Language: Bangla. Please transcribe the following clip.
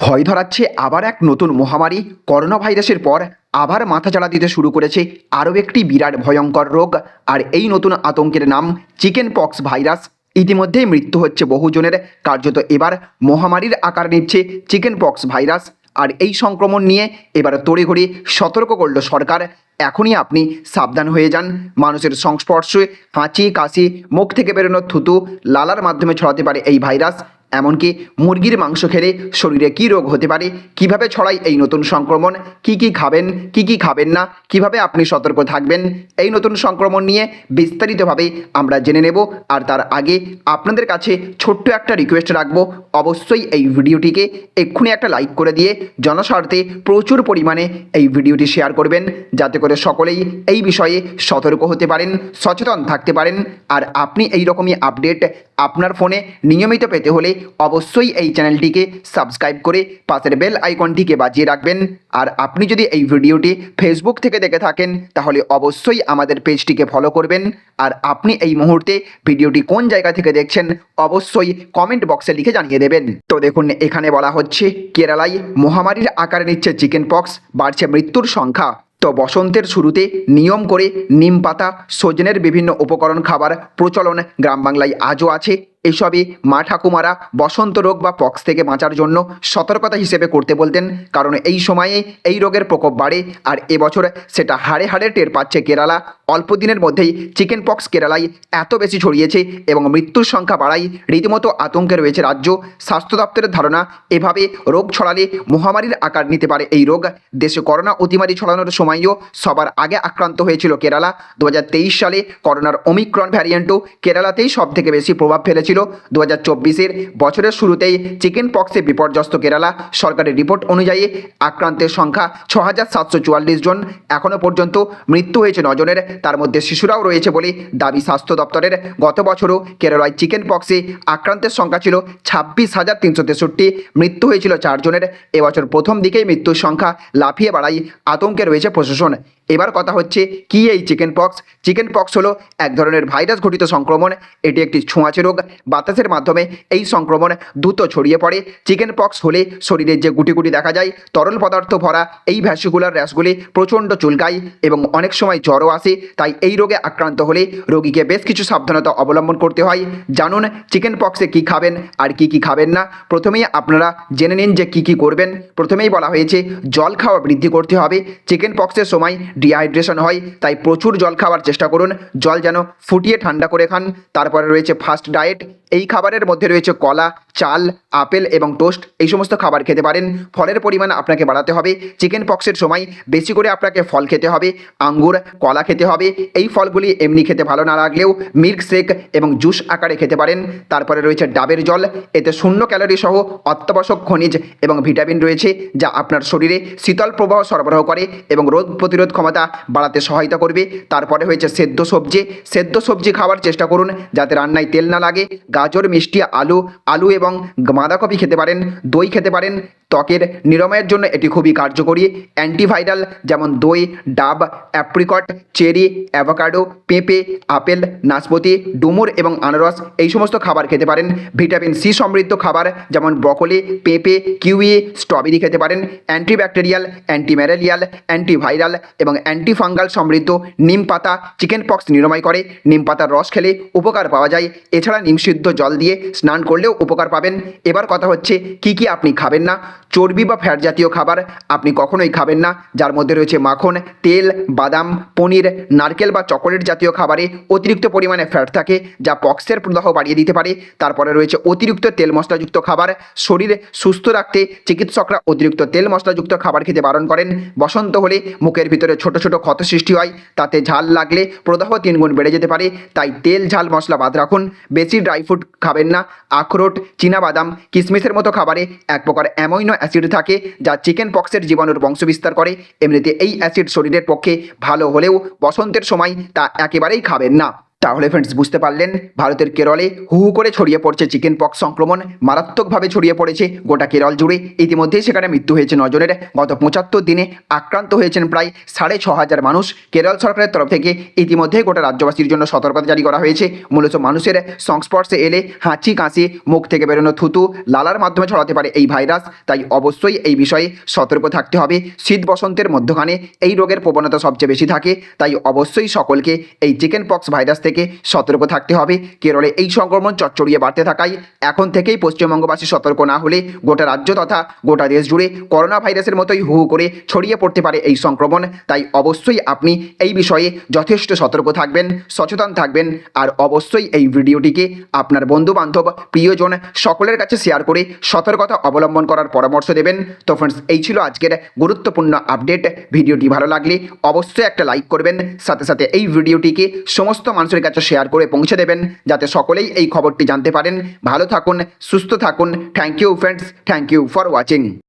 ভয় ধরাচ্ছে আবার এক নতুন মহামারী। করোনা ভাইরাসের পর আবার মাথাচাড়া দিতে শুরু করেছে আরও একটি বিরাট ভয়ঙ্কর রোগ। আর এই নতুন আতঙ্কের নাম চিকেন পক্স ভাইরাস। ইতিমধ্যেই মৃত্যু হচ্ছে বহুজনের। কার্যত এবার মহামারীর আকার নিচ্ছে চিকেন পক্স ভাইরাস। আর এই সংক্রমণ নিয়ে এবার তড়িঘড়ি সতর্ক করল সরকার। এখনই আপনি সাবধান হয়ে যান। মানুষের সংস্পর্শে হাঁচি, কাশি, মুখ থেকে বেরোনো থুতু, লালার মাধ্যমে ছড়াতে পারে এই ভাইরাস। এমনকি মুরগির মাংস খেলে শরীরে কী রোগ হতে পারে, কীভাবে ছড়ায় এই নতুন সংক্রমণ, কি কি খাবেন, কি কি খাবেন না, কীভাবে আপনি সতর্ক থাকবেন, এই নতুন সংক্রমণ নিয়ে বিস্তারিতভাবে আমরা জেনে নেব। আর তার আগে আপনাদের কাছে ছোট্ট একটা রিকোয়েস্ট রাখব। অবশ্যই এই ভিডিওটিকে এক্ষুনি একটা লাইক করে দিয়ে জনস্বার্থে প্রচুর পরিমাণে এই ভিডিওটি শেয়ার করবেন, যাতে করে সকলেই এই বিষয়ে সতর্ক হতে পারেন, সচেতন থাকতে পারেন। আর আপনি এই রকমই আপডেট আপনার ফোনে নিয়মিত পেতে হলে অবশ্যই এই চ্যানেলটিকে সাবস্ক্রাইব করে পাশের বেল আইকনটিকে বাজিয়ে রাখবেন। আর আপনি যদি এই ভিডিওটি ফেসবুক থেকে দেখে থাকেন, তাহলে অবশ্যই আমাদের পেজটিকে ফলো করবেন। আর আপনি এই মুহূর্তে ভিডিওটি কোন জায়গা থেকে দেখছেন, অবশ্যই কমেন্ট বক্সে লিখে জানিয়ে দেবেন। তো দেখুন, এখানে বলা হচ্ছে, কেরালায় মহামারীর আকারে নিচ্ছে চিকেন পক্স বাড়ছে মৃত্যুর সংখ্যা। তো বসন্তের শুরুতে নিয়ম করে নিম পাতা, সজনের বিভিন্ন উপকরণ খাবার প্রচলন গ্রাম বাংলায় আজও আছে। এসবই মা ঠাকুমারা বসন্ত রোগ বা পক্স থেকে বাঁচার জন্য সতর্কতা হিসেবে করতে বলতেন। কারণ এই সময়ে এই রোগের প্রকোপ বাড়ে আর এবছর সেটা হাড়ে হাড়ে টের পাচ্ছে কেরালা। অল্প দিনের মধ্যেই চিকেন পক্স কেরালায় এত বেশি ছড়িয়েছে এবং মৃত্যুর সংখ্যা বাড়ায় রীতিমতো আতঙ্কে রয়েছে রাজ্য। স্বাস্থ্য দপ্তরের ধারণা, এভাবে রোগ ছড়ালে মহামারীর আকার নিতে পারে এই রোগ। দেশে করোনা অতিমারি ছড়ানোর সময়ও সবার আগে আক্রান্ত হয়েছিল কেরালা। দু হাজার তেইশ সালে করোনার অমিক্রন ভ্যারিয়েন্টও কেরালাতেই সব থেকে বেশি প্রভাব ফেলেছিল। দু হাজার বছরের শুরুতেই চিকেন পক্সে বিপর্যস্ত কেরালা। সরকারের রিপোর্ট অনুযায়ী আক্রান্তের সংখ্যা ছ হাজার সাতশো চুয়াল্লিশ জন এখনও পর্যন্ত মৃত্যু হয়েছে নজনের। তার মধ্যে শিশুরাও রয়েছে বলে দাবি স্বাস্থ্য দপ্তরের। গত বছরও কেরালায় চিকেন পক্সে আক্রান্তের সংখ্যা ছিল ছাব্বিশ হাজার তিনশো তেষট্টি। মৃত্যু হয়েছিল চারজনের এবছর প্রথম দিকেই মৃত্যুর সংখ্যা লাফিয়ে বাড়ায় আতঙ্কে রয়েছে প্রশাসন। এবার কথা হচ্ছে, কি এই চিকেন পক্স চিকেন পক্স হলো এক ধরনের ভাইরাস ঘটিত সংক্রমণ। এটি একটি ছোঁয়াচে রোগ। বাতাসের মাধ্যমে এই সংক্রমণ দ্রুত ছড়িয়ে পড়ে। চিকেন পক্স হলে শরীরে যে গুটি গুটি দেখা যায়, তরল পদার্থ ভরা এই ভ্যাসিকুলার র্যাশগুলি প্রচণ্ড চুলকায় এবং অনেক সময় জ্বরও আসে, তাই এই রোগে আক্রান্ত হলে রোগীকে বেশ কিছু সাবধানতা অবলম্বন করতে হয়। জানুন চিকেন পক্সে কি খাবেন আর কি কি খাবেন না। প্রথমেই আপনারা জেনে নিন যে কি কি করবেন। প্রথমেই বলা হয়েছে, জল খাওয়া বৃদ্ধি করতে হবে। চিকেন পক্সের সময় ডিহাইড্রেশন হয়, তাই প্রচুর জল খাওয়ার চেষ্টা করুন। জল যেন ফুটিয়ে ঠান্ডা করে খান। তারপরে রয়েছে ফাস্ট ডায়েট এই খাবারের মধ্যে রয়েছে কলা চাল, আপেল এবং টোস্ট এই সমস্ত খাবার খেতে পারেন। ফলের পরিমাণ আপনাকে বাড়াতে হবে। চিকেন পক্সের সময় বেশি করে আপনাকে ফল খেতে হবে, আঙ্গুর, কলা খেতে হবে। এই ফলগুলি এমনি খেতে ভালো না লাগলেও মিল্ক শেক এবং জুস আকারে খেতে পারেন। তারপরে রয়েছে ডাবের জল। এতে শূন্য ক্যালোরি সহ অত্যাবশ্যক খনিজ এবং ভিটামিন রয়েছে, যা আপনার শরীরে শীতল প্রবাহ সরবরাহ করে এবং রোগ প্রতিরোধ ক্ষমতা বাড়াতে সহায়তা করবে। তারপরে হয়েছে সেদ্ধ সবজি। সেদ্ধ সবজি খাওয়ার চেষ্টা করুন, যাতে রান্নায় তেল না লাগে। গাজর, মিষ্টি, আলু আলু এবং বাঁধাকপি খেতে পারেন, দই খেতে পারেন। ত্বকের নিরাময়ের জন্য এটি খুবই কার্যকরী। অ্যান্টিভাইরাল যেমন দই, ডাব, অ্যাপ্রিকট, চেরি, অ্যাভোকাডো, পেঁপে, আপেল, নাশপাতি, ডুমুর এবং আনারস এই সমস্ত খাবার খেতে পারেন। ভিটামিন সি সমৃদ্ধ খাবার যেমন ব্রকলি, পেঁপে, কিউই, স্ট্রবেরি খেতে পারেন। অ্যান্টিব্যাকটেরিয়াল, অ্যান্টিম্যালেরিয়াল, অ্যান্টিভাইরাল এবং অ্যান্টিফাঙ্গাল সমৃদ্ধ নিম পাতা চিকেন পক্স নিরাময় করে। নিম পাতার রস খেলে উপকার পাওয়া যায়। এছাড়া নিমসিদ্ধ জল দিয়ে স্নান করলেও উপকার পাবেন। এবার কথা হচ্ছে, কি কি আপনি খাবেন না? চর্বি বা ফ্যাট জাতীয় খাবার আপনি কখনোই খাবেন না। যার মধ্যে রয়েছে মাখন, তেল, বাদাম, পনির, নারকেল বা চকোলেট জাতীয় খাবারে অতিরিক্ত পরিমাণে ফ্যাট থাকে, যা পক্সের প্রদাহ বাড়িয়ে দিতে পারে। তারপরে রয়েছে অতিরিক্ত তেল মশলাযুক্ত খাবার। শরীর সুস্থ রাখতে চিকিৎসকরা অতিরিক্ত তেল মশলাযুক্ত খাবার খেতে বারণ করেন। বসন্ত হলে মুখের ভিতরে ছোট ছোট ক্ষত সৃষ্টি হয়। তাতে ঝাল লাগলে প্রদাহ তিনগুণ বেড়ে যেতে পারে। তাই তেল, ঝাল, মশলা বাদ রাখুন। বেশি ড্রাই ফ্রুট খাবেন না। আখরোট বাদাম কিশমিশের মতো খাবারে এক প্রকার অ্যামাইনো অ্যাসিড থাকে যা চিকেন পক্সের জীবাণুর বংশবিস্তার করে। এমনিতে এই অ্যাসিড শরীরের পক্ষে ভালো হলেও বসন্তের সময় তা একেবারেই খাবেন না। তাহলে ফ্রেন্ডস বুঝতে পারলেন, ভারতের কেরলে হু হু করে ছড়িয়ে পড়ছে চিকেন পক্স সংক্রমণ, মারাত্মকভাবে ছড়িয়ে পড়েছে গোটা কেরল জুড়ে। ইতিমধ্যেই সেখানে মৃত্যু হয়েছে নজনের, গত পঁচাত্তর দিনে আক্রান্ত হয়েছেন প্রায় সাড়ে ছ হাজার মানুষ। কেরল সরকারের তরফ থেকে ইতিমধ্যেই গোটা রাজ্যবাসীর জন্য সতর্কতা জারি করা হয়েছে। মূলত মানুষের সংস্পর্শে এলে হাঁচি, কাশি, মুখ থেকে বেরোনো থুতু লালার মাধ্যমে ছড়াতে পারে এই ভাইরাস। তাই অবশ্যই এই বিষয়ে সতর্ক থাকতে হবে। শীত বসন্তের মধ্যখানে এই রোগের প্রবণতা সবচেয়ে বেশি থাকে। তাই অবশ্যই সকলকে এই চিকেন পক্স ভাইরাস থেকে সতর্ক থাকতে হবে। কেরলে এই সংক্রমণ চচ্চড়িয়ে বাড়তে থাকায় এখন থেকেই পশ্চিমবঙ্গবাসী সতর্ক না হলে গোটা রাজ্য তথা গোটা দেশ জুড়ে করোনা ভাইরাসের মতোই হু করে ছড়িয়ে পড়তে পারে এই সংক্রমণ। তাই অবশ্যই আপনি এই বিষয়ে যথেষ্ট সতর্ক থাকবেন, সচেতন থাকবেন আর অবশ্যই এই ভিডিওটিকে আপনার বন্ধু বান্ধব প্রিয়জন সকলের কাছে শেয়ার করে সতর্কতা অবলম্বন করার পরামর্শ দেবেন। তো ফ্রেন্ডস এই ছিল আজকের গুরুত্বপূর্ণ আপডেট ভিডিওটি ভালো লাগলে অবশ্যই একটা লাইক করবেন। সাথে সাথে এই ভিডিওটিকে সমস্ত মানুষের কাছে শেয়ার করে পৌঁছে দেবেন। যাতে সকলেই এই খবরটি জানতে পারেন। ভালো থাকুন, সুস্থ থাকুন। Thank you friends thank you for watching